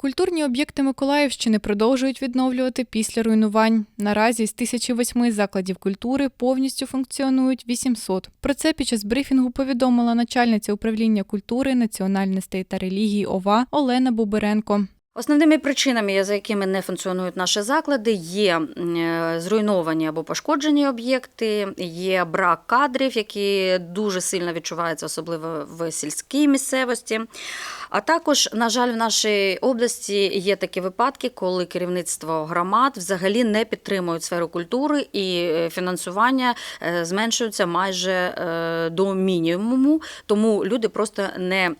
Культурні об'єкти Миколаївщини продовжують відновлювати після руйнувань. Наразі з 1008 закладів культури повністю функціонують 800. Про це під час брифінгу повідомила начальниця управління культури, національностей та релігії ОВА Олена Буберенко. Основними причинами, за якими не функціонують наші заклади, є е, зруйновані або пошкоджені об'єкти, є брак кадрів, які дуже сильно відчуваються, особливо в сільській місцевості. А також, на жаль, в нашій області є такі випадки, коли керівництво громад взагалі не підтримують сферу культури і е, фінансування е, зменшується майже до мінімуму, тому люди просто не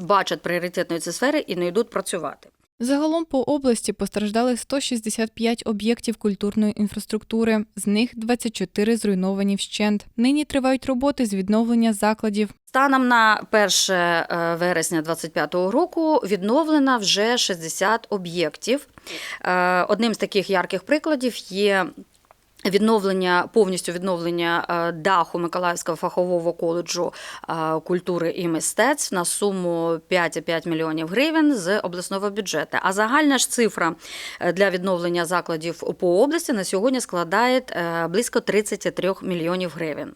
бачать пріоритетної цієї сфери і не йдуть працювати. Загалом по області постраждали 165 об'єктів культурної інфраструктури, з них 24 зруйновані вщент. Нині тривають роботи з відновлення закладів. Станом на 1 е, вересня 2025 року відновлено вже 60 об'єктів. Е, Одним з таких ярких прикладів є. Відновлення повністю відновлення е, даху Миколаївського фахового коледжу е, культури і мистецтв на суму 5,5 мільйонів гривень з обласного бюджету. А загальна ж цифра е, для відновлення закладів по області на сьогодні складає близько 33 мільйонів гривень.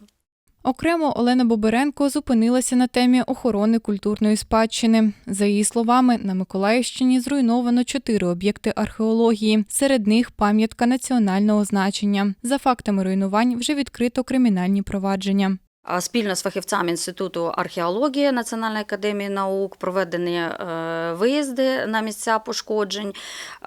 Окремо Олена Боберенко зупинилася на темі охорони культурної спадщини. За її словами, на Миколаївщині зруйновано чотири об'єкти археології. Серед них пам'ятка національного значення. За фактами руйнувань вже відкрито кримінальні провадження. Спільно з фахівцями Інституту археології Національної академії наук проведені е, виїзди на місця пошкоджень.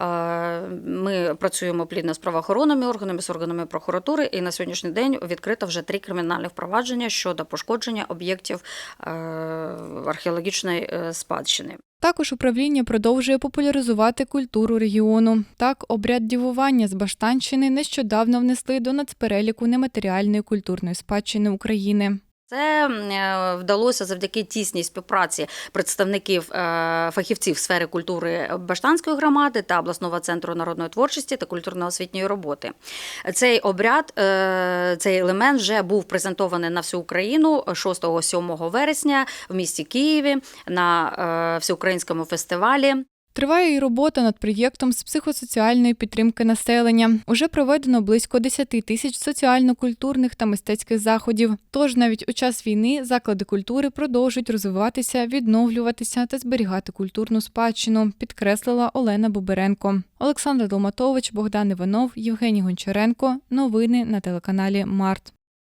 Е, Ми працюємо плідно з правоохоронними органами, з органами прокуратури, і на сьогоднішній день відкрито вже три кримінальні впровадження щодо пошкодження об'єктів е, археологічної спадщини. Також управління продовжує популяризувати культуру регіону. Так, обряд дівування з Баштанщини нещодавно внесли до нацпереліку нематеріальної культурної спадщини України. Це е, вдалося завдяки тісній співпраці представників е, фахівців сфери культури Баштанської громади та обласного центру народної творчості та культурно-освітньої роботи. Цей обряд, е, цей елемент вже був презентований на всю Україну 6-7 вересня в місті Києві на всеукраїнському фестивалі. Триває і робота над проєктом з психосоціальної підтримки населення. Уже проведено близько 10 тисяч соціально-культурних та мистецьких заходів. Тож навіть у час війни заклади культури продовжують розвиватися, відновлюватися та зберігати культурну спадщину, підкреслила Олена Буберенко. Олександр Долматович, Богдан Іванов, Євгеній Гончаренко. Новини на телеканалі Март.